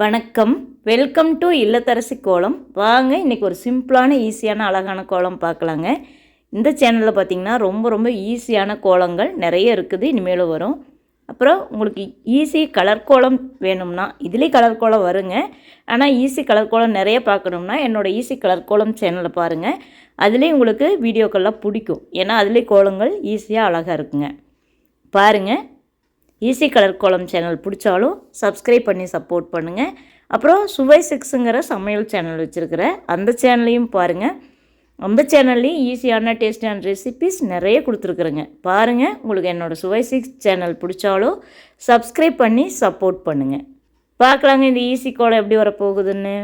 வணக்கம். Welcome to இல்லத்தரசி கோலம். வாங்க இன்றைக்கி ஒரு சிம்பிளான ஈஸியான அழகான கோலம் பார்க்கலாங்க. இந்த சேனலில் பார்த்தீங்கன்னா ரொம்ப ரொம்ப ஈஸியான கோலங்கள் நிறைய இருக்குது. இனிமேலும் வரும். அப்புறம் உங்களுக்கு ஈஸி கலர் கோலம் வேணும்னா இதுலேயும் கலர் கோலம் வருங்க. ஆனால் ஈஸி கலர் கோலம் நிறைய பார்க்கணும்னா என்னோடய ஈஸி கலர் கோலம் சேனலை பாருங்கள் அதுலேயும் உங்களுக்கு வீடியோக்கள்லாம் பிடிக்கும். ஏன்னா அதுலேயும் கோலங்கள் ஈஸியாக அழகாக இருக்குங்க. பாருங்கள் ஈஸி கலர் கோலம் சேனல் பிடிச்சாலும் சப்ஸ்கிரைப் பண்ணி சப்போர்ட் பண்ணுங்கள் அப்புறம் சுவை சிக்ஸுங்கிற சமையல் சேனல் வச்சுருக்கிறேன் அந்த சேனலையும் பாருங்கள் அந்த சேனல்லையும் ஈஸியான டேஸ்டான ரெசிபிஸ் நிறைய கொடுத்துருக்குறேங்க. பாருங்கள் உங்களுக்கு என்னோடய சுவை சிக்ஸ் சேனல் பிடிச்சாலும் சப்ஸ்கிரைப் பண்ணி சப்போர்ட் பண்ணுங்கள் பார்க்கலாங்க இந்த ஈஸி கோலம் எப்படி வரப்போகுதுன்னு.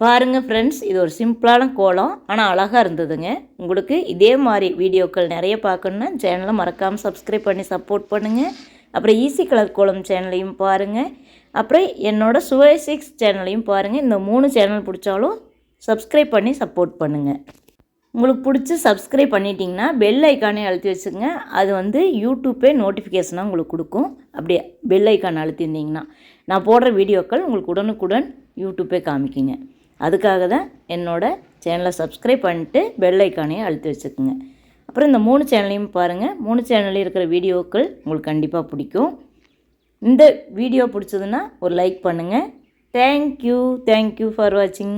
பாருங்கள் ஃப்ரெண்ட்ஸ் இது ஒரு சிம்பிளான கோலம் ஆனால் அழகாக இருந்ததுங்க. உங்களுக்கு இதே மாதிரி வீடியோக்கள் நிறைய பார்க்கணுன்னா சேனலை மறக்காமல் சப்ஸ்கிரைப் பண்ணி சப்போர்ட் பண்ணுங்கள் அப்புறம் ஈஸி கலர் கோலம் சேனலையும் பாருங்கள் அப்புறம் என்னோட சுவை சிக்ஸ் சேனலையும் பாருங்கள் இந்த மூணு சேனல் பிடிச்சாலும் சப்ஸ்கிரைப் பண்ணி சப்போர்ட் பண்ணுங்கள் உங்களுக்கு பிடிச்சி சப்ஸ்கிரைப் பண்ணிட்டீங்கன்னா பெல் ஐக்கானே அழுத்தி வச்சுங்க அது வந்து யூடியூப்பே நோட்டிஃபிகேஷனாக உங்களுக்கு கொடுக்கும். அப்படியே பெல் ஐக்கான் அழுத்திருந்தீங்கன்னா நான் போடுற வீடியோக்கள் உங்களுக்கு உடனுக்குடன் யூடியூப்பே காமிக்குங்க. அதுக்காக தான் என்னோட சேனலை சப்ஸ்கிரைப் பண்ணிட்டு பெல் ஐக்கானையும் அழுத்தி வச்சுக்கோங்க. அப்புறம் இந்த மூணு சேனலையும் பாருங்கள் மூணு சேனல்லையும் இருக்கிற வீடியோக்கள் உங்களுக்கு கண்டிப்பாக பிடிக்கும். இந்த வீடியோ பிடிச்சதுன்னா ஒரு லைக் பண்ணுங்கள் தேங்க்யூ தேங்க்யூ ஃபார் வாட்சிங்